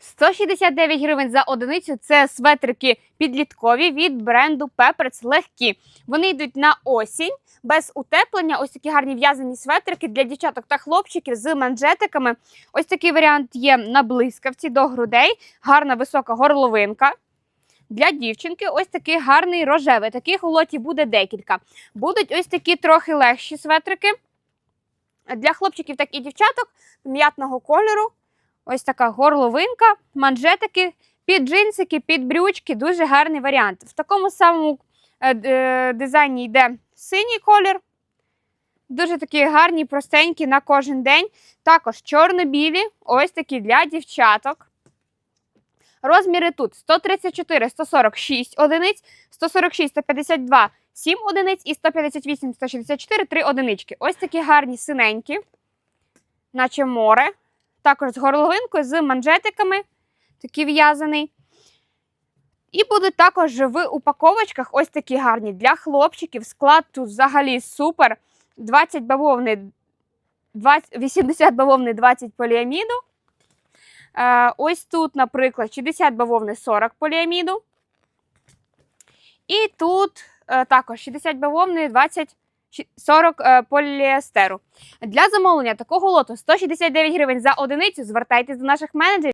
169 гривень за одиницю це светрики підліткові від бренду Pepper's легкі. Вони йдуть на осінь без утеплення. Ось такі гарні в'язані светрики для дівчаток та хлопчиків з манжетиками. Ось такий варіант є на блискавці до грудей. Гарна висока горловинка. Для дівчинки ось такий гарний рожевий. Таких у лоті буде декілька. Будуть ось такі трохи легші светрики. Для хлопчиків, так і дівчаток м'ятного кольору. Ось така горловинка, манжетики, під джинсики, під брючки. Дуже гарний варіант. В такому самому е, е, дизайні йде синій колір. Дуже такі гарні, простенькі на кожен день. Також чорно-білі, ось такі для дівчаток. Розміри тут 134, 146 одиниць, 146, 152, 7 одиниць і 158, 164, 3 одинички. Ось такі гарні синенькі, наче море. Також з горловинкою, з манжетиками, такий в'язаний. І будуть також в упаковочках ось такі гарні для хлопчиків. Склад тут взагалі супер. 20 бавовни, 20, 80 бавовни, 20 поліаміду. Е, ось тут, наприклад, 60 бавовни, 40 поліаміду. І тут е, також 60 бавовни, 20 щ- 40 е, поліестеру. Для замовлення такого лоту 169 гривень за одиницю. Звертайтесь до наших менеджерів.